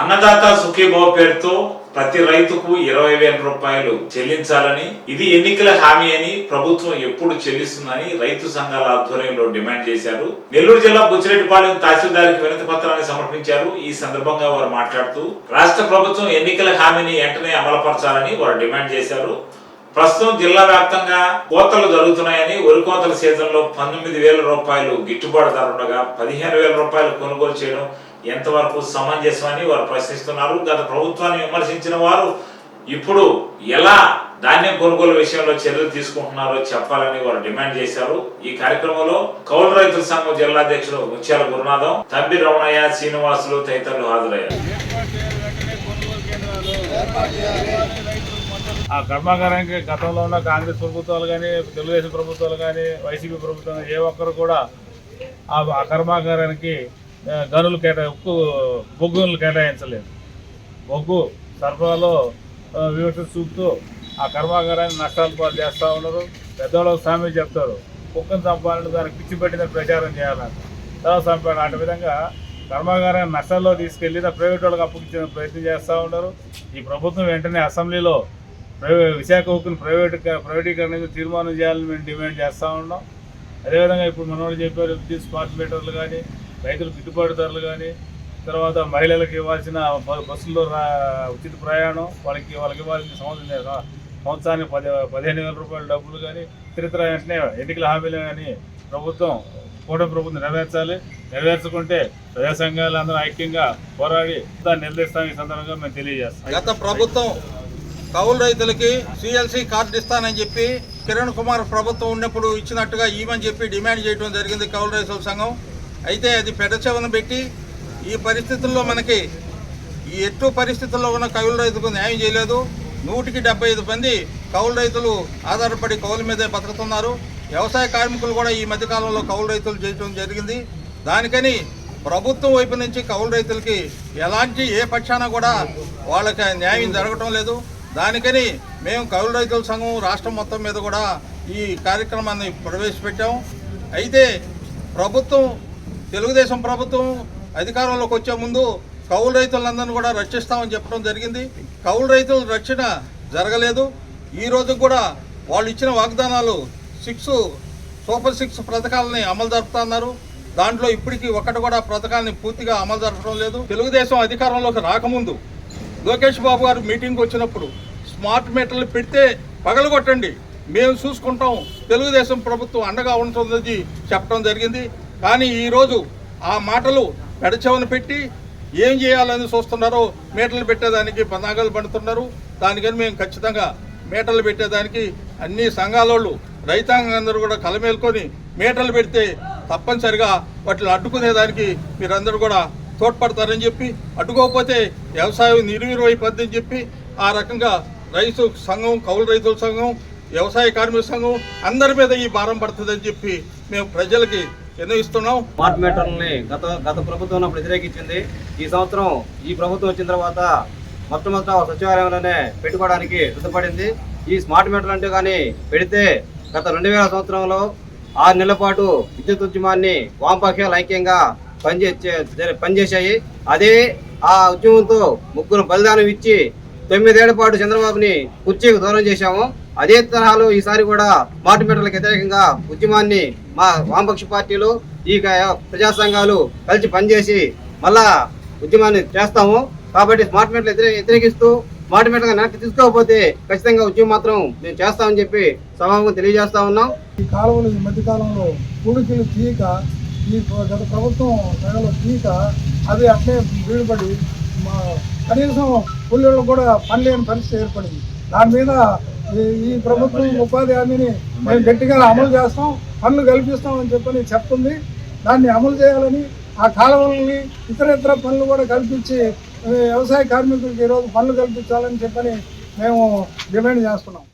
అన్నదాత సుఖీభవ పేరుతో ప్రతి రైతుకు ఇరవై వేల రూపాయలు చెల్లించాలని ఇది ఎన్నికల హామీ అని ప్రభుత్వం ఎప్పుడు చెల్లిస్తుందని రైతు సంఘాల ఆధ్వర్యంలో డిమాండ్ చేశారు. నెల్లూరు జిల్లా బుచ్చిరెడ్డిపాలెం తహసీల్దార్కి వినతి పత్రాన్ని సమర్పించారు. ఈ సందర్భంగా వారు మాట్లాడుతూ రాష్ట్ర ప్రభుత్వం ఎన్నికల హామీని వెంటనే అమలుపరచాలని వారు డిమాండ్ చేశారు. ప్రస్తుతం జిల్లా వ్యాప్తంగా కోతలు జరుగుతున్నాయని వరి కోతల సీజన్లో పంతొమ్మిది వేల రూపాయలు గిట్టుబాటు ధర ఉండగా పదిహేను వేల రూపాయలు కొనుగోలు చేయడం ఎంతవరకు సమంజసమని వారు ప్రశ్నిస్తున్నారు. గత ప్రభుత్వాన్ని విమర్శించిన వారు ఇప్పుడు ఎలా ధాన్యం కొనుగోలు విషయంలో చర్యలు తీసుకుంటున్నారో చెప్పాలని వారు డిమాండ్ చేశారు. ఈ కార్యక్రమంలో కౌలు రైతుల సంఘం జిల్లా అధ్యక్షుడు ముత్యాల గురునాథం తంబి రమణయ్య శ్రీనివాసులు తదితరులు హాజరయ్యారు. ఆ కర్మాగారానికి గతంలో ఉన్న కాంగ్రెస్ ప్రభుత్వాలు కానీ తెలుగుదేశం ప్రభుత్వాలు కానీ వైసీపీ ప్రభుత్వం ఏ ఒక్కరు కూడా ఆ కర్మాగారానికి గనులు కేటా ఉక్కు బొగ్గులు కేటాయించలేదు. బొగ్గు సరఫరాలో వివక్ష చూపుతూ ఆ కర్మాగారాన్ని నష్టాలు పాలు చేస్తూ ఉన్నారు. పెద్దవాళ్ళకు సామె చెప్తారు. కుక్కను చంపాలని దానికి పిచ్చి పెట్టిన ప్రచారం చేయాలని. తర్వాత చంపాడు. అటు విధంగా కర్మాగారాన్ని నష్టాల్లో తీసుకెళ్ళి ప్రైవేట్ వాళ్ళకి అప్పగించిన ప్రయత్నం చేస్తూ ఉన్నారు. ఈ ప్రభుత్వం వెంటనే అసెంబ్లీలో ప్రైవే విశాఖ ఉక్కును ప్రైవేట్ ప్రైవేటీకరణ తీర్మానం చేయాలని మేము డిమాండ్ చేస్తూ ఉన్నాం. అదేవిధంగా ఇప్పుడు మనవాళ్ళు చెప్పారు విద్యుత్ స్మార్ట్ మీటర్లు కానీ రైతులు గిట్టుబాటు ధరలు కానీ తర్వాత మహిళలకు ఇవ్వాల్సిన బస్సుల్లో రా- ఉచిత ప్రయాణం వాళ్ళకి వాళ్ళకి ఇవ్వాల్సిన సంవత్సరం సంవత్సరానికి పది పదిహేను వేల రూపాయల డబ్బులు కానీ ఇతరితర వెంటనే ఎన్నికల హామీలు కానీ ప్రభుత్వం కూటమి ప్రభుత్వం నెరవేర్చాలి. నెరవేర్చుకుంటే ప్రజా సంఘాలు అందరూ ఐక్యంగా పోరాడి దాన్ని నిలదీస్తాం ఈ సందర్భంగా మేము తెలియజేస్తాం. గత ప్రభుత్వం కౌలు రైతులకి సిఎల్సి కార్డు ఇస్తానని చెప్పి కిరణ్ కుమార్ ప్రభుత్వం ఉన్నప్పుడు ఇచ్చినట్టుగా ఇవ్వని చెప్పి డిమాండ్ చేయడం జరిగింది కౌలు రైతుల సంఘం. అయితే అది పెడచెవన పెట్టి ఈ పరిస్థితుల్లో మనకి ఈ ఎట్టు పరిస్థితుల్లో ఉన్న కౌలు రైతుకు న్యాయం చేయలేదు. నూటికి డెబ్బై ఐదు మంది కౌలు రైతులు ఆధారపడి కౌలు మీదే బతుకుతున్నారు. వ్యవసాయ కార్మికులు కూడా ఈ మధ్యకాలంలో కౌలు రైతులు చేయడం జరిగింది. దానికని ప్రభుత్వం వైపు నుంచి కౌలు రైతులకి ఎలాంటి ఏ పక్షాన కూడా వాళ్ళకి న్యాయం జరగటం లేదు. దానికని మేము కౌలు రైతుల సంఘం రాష్ట్రం మొత్తం మీద కూడా ఈ కార్యక్రమాన్ని ప్రవేశపెట్టాం. అయితే ప్రభుత్వం తెలుగుదేశం ప్రభుత్వం అధికారంలోకి వచ్చే ముందు కౌలు రైతులందరినీ కూడా రక్షిస్తామని చెప్పడం జరిగింది. కౌలు రైతుల రక్షణ జరగలేదు. ఈ రోజు కూడా వాళ్ళు ఇచ్చిన వాగ్దానాలు సిక్స్ సూపర్ సిక్స్ పథకాలని అమలు జరుపుతున్నారు దాంట్లో ఇప్పటికీ ఒకటి కూడా పథకాన్ని పూర్తిగా అమలు జరపడం లేదు. తెలుగుదేశం అధికారంలోకి రాకముందు లోకేష్ బాబు గారు మీటింగ్కి వచ్చినప్పుడు స్మార్ట్ మీటర్లు పెడితే పగలగొట్టండి మేము చూసుకుంటాం. తెలుగుదేశం ప్రభుత్వం అండగా ఉంటుందని చెప్పడం జరిగింది. కానీ ఈరోజు ఆ మాటలు పెడచెవన పెట్టి ఏం చేయాలని చూస్తున్నారో మీటర్లు పెట్టేదానికి పన్నాగాలు పడుతున్నారు. దానికని మేము ఖచ్చితంగా మీటర్లు పెట్టేదానికి అన్ని సంఘాలోళ్ళు రైతాంగం అందరూ కూడా కలమేలుకొని మీటర్లు పెడితే తప్పనిసరిగా వాటిని అడ్డుకునేదానికి మీరందరూ కూడా తోడ్పడతారని చెప్పి అడ్డుకోకపోతే వ్యవసాయం నిర్వీర్యమైపోద్దని చెప్పి ఆ రకంగా రైతు సంఘం కౌలు రైతుల సంఘం వ్యవసాయ కార్మిక సంఘం అందరి మీద ఈ భారం పడుతుందని చెప్పి మేము ప్రజలకి విన్నవిస్తున్నాం స్మార్ట్ మీటర్లని గత గత ప్రభుత్వం ఉన్నప్పుడు వ్యతిరేకించింది. ఈ సంవత్సరం ఈ ప్రభుత్వం వచ్చిన తర్వాత మొట్టమొదట సచివాలయంలోనే పెట్టుకోవడానికి సిద్ధపడింది. ఈ స్మార్ట్ మీటర్లు అంటే కానీ పెడితే గత రెండు వేల సంవత్సరంలో ఆరు నెలల పాటు విద్యుత్ ఉద్యమాన్ని వామపక్షాలు ఐక్యంగా పనిచే పనిచేశాయి. అదే ఆ ఉద్యమంతో ముగ్గురు బలిదానం ఇచ్చి తొమ్మిదేళ్ళ పాటు చంద్రబాబుని కుర్చీకి దూరం చేశాము. అదే తరహాలో ఈసారి కూడా స్మార్ట్ మీటర్లకు వ్యతిరేకంగా ఉద్యమాన్ని మా వామపక్ష పార్టీలు ఈ ప్రజా సంఘాలు కలిసి పనిచేసి మళ్ళా ఉద్యమాన్ని చేస్తాము. కాబట్టి స్మార్ట్ మీటర్లు వ్యతిరేకిస్తూ స్మార్ట్ మీటర్ వెనక్కి తీసుకోకపోతే ఖచ్చితంగా ఉద్యమం మాత్రం మేము చేస్తామని చెప్పి సభాముఖం తెలియజేస్తా ఉన్నాం. ఈ కాలంలో ఈ మధ్య కాలంలో పూడికలు తీయక ఈ గత ప్రభుత్వం సగలు తీయక అవి అట్లే వీడుపడి మా కనీసం పుల్లెళ్ళు కూడా పని లేని పరిస్థితి ఏర్పడింది. దాని మీద ఈ- ఈ ప్రభుత్వం ఉపాధి హామీని మేము గట్టిగా అమలు చేస్తాం పనులు కల్పిస్తామని చెప్పని చెప్తుంది. దాన్ని అమలు చేయాలని ఆ కాలువలని ఇతర ఇతర పనులు కూడా కల్పించి వ్యవసాయ కార్మికులకు ఈరోజు పనులు కల్పించాలని చెప్పని మేము డిమాండ్ చేస్తున్నాం.